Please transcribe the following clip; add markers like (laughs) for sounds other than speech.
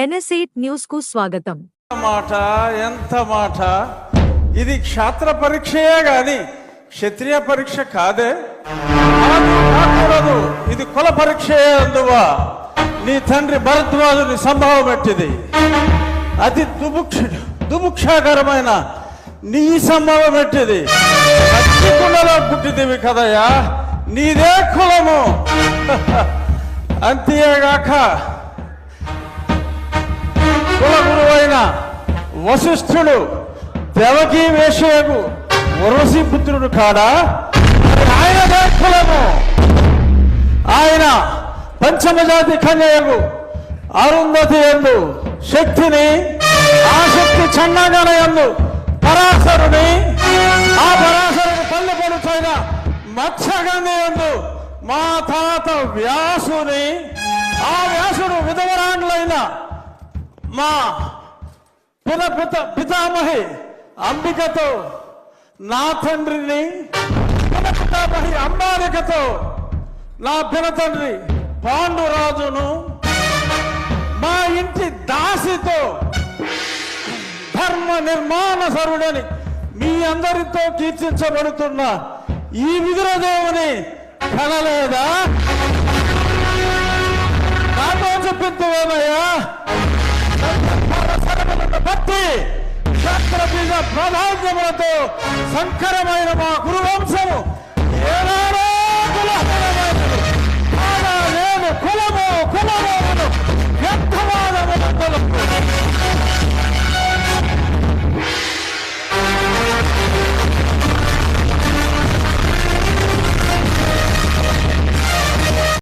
ఎన్ఎస్ఎయిట్ న్యూస్కు స్వాగతం మాట ఎంత మాట. ఇది క్షాత్ర పరీక్షయే గాని క్షత్రియ పరీక్ష కాదే. కాకూడదు ఇది కుల పరీక్షయే అందువా. నీ తండ్రి భరద్వాజుని సంభవం పెట్టింది అతి దుభుక్ష దుభుక్షాకరమైన నీ సంభవం పెట్టింది కులలో పుట్టిదివి కదయ్యా. నీదే కులము. (laughs) అంతేగాక కులగురువైన వశిష్ఠుడు దేవకీ వేషయకు వరసి పుత్రుడు కాడా? ఆయన కులము? ఆయన పంచమజాతి కన్యకు అరుంధతి ఎందు శక్తిని ఆ శక్తి చన్నగన ఎందు పరాశరుని ఆ పరాశరుని పల్లె పడుచైన మత్స్యగంధి ఎందు మా తాత వ్యాసుని ఆ వ్యాసుడు విధవర మా పిత పిత పితామహి అంబికతో నా తండ్రిని పిత పితామహి అంబాలికతో నా పిన తండ్రి పాండురాజును మా ఇంటి దాసితో ధర్మ నిర్మాణ సరుడని మీ అందరితో కీర్తించబడుతున్న ఈ విదురదేవుని కనలేదా? నాతో చెప్పిందేమయ్యా ప్రాధాన్యములతో సంకరమైన మా గురువంశము